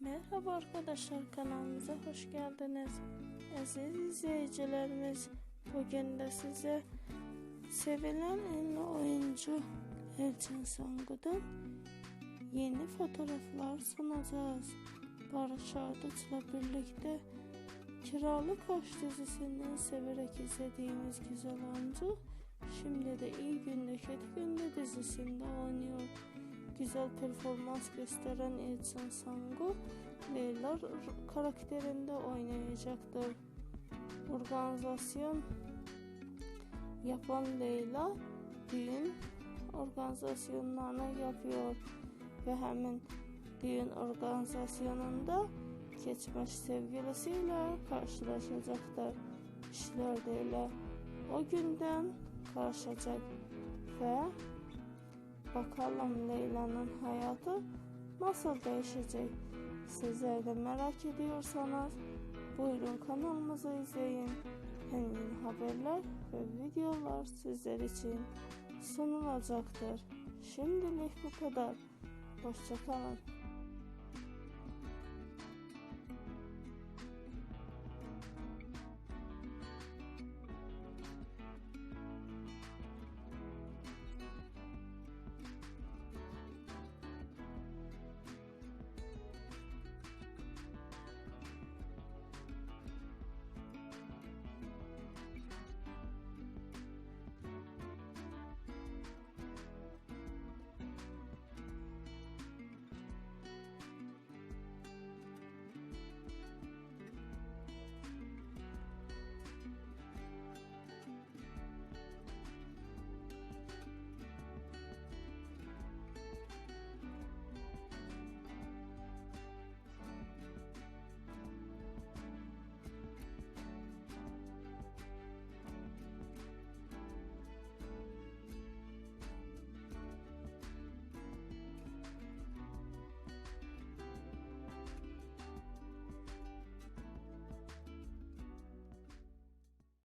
Merhaba arkadaşlar kanalımıza hoş geldiniz. Aziz izleyicilerimiz bugün de size sevilen ünlü oyuncu Elçin Sangu'dan yeni fotoğraflar sunacağız. Barış Arduç'la birlikte Kiralık Aşk dizisinden severek izlediğimiz güzel oyuncu şimdi de iyi günde kötü günde dizisinde oynuyor. Güzel performans gösteren Elçin Sangu Leyla r- karakterinde oynayacaktır. Organizasyon yapan Leyla düğün organizasyonlarını yapıyor ve hemen düğün organizasyonunda geçmiş sevgilisiyle karşılaşacaktır. İşler de öyle o günden karşılayacak ve bakalım Leyla'nın hayatı nasıl değişecek? Sizler de merak ediyorsanız buyurun kanalımızı izleyin. Hem yeni haberler ve videolar sizler için sunulacaktır. Şimdilik bu kadar. Hoşçakalın.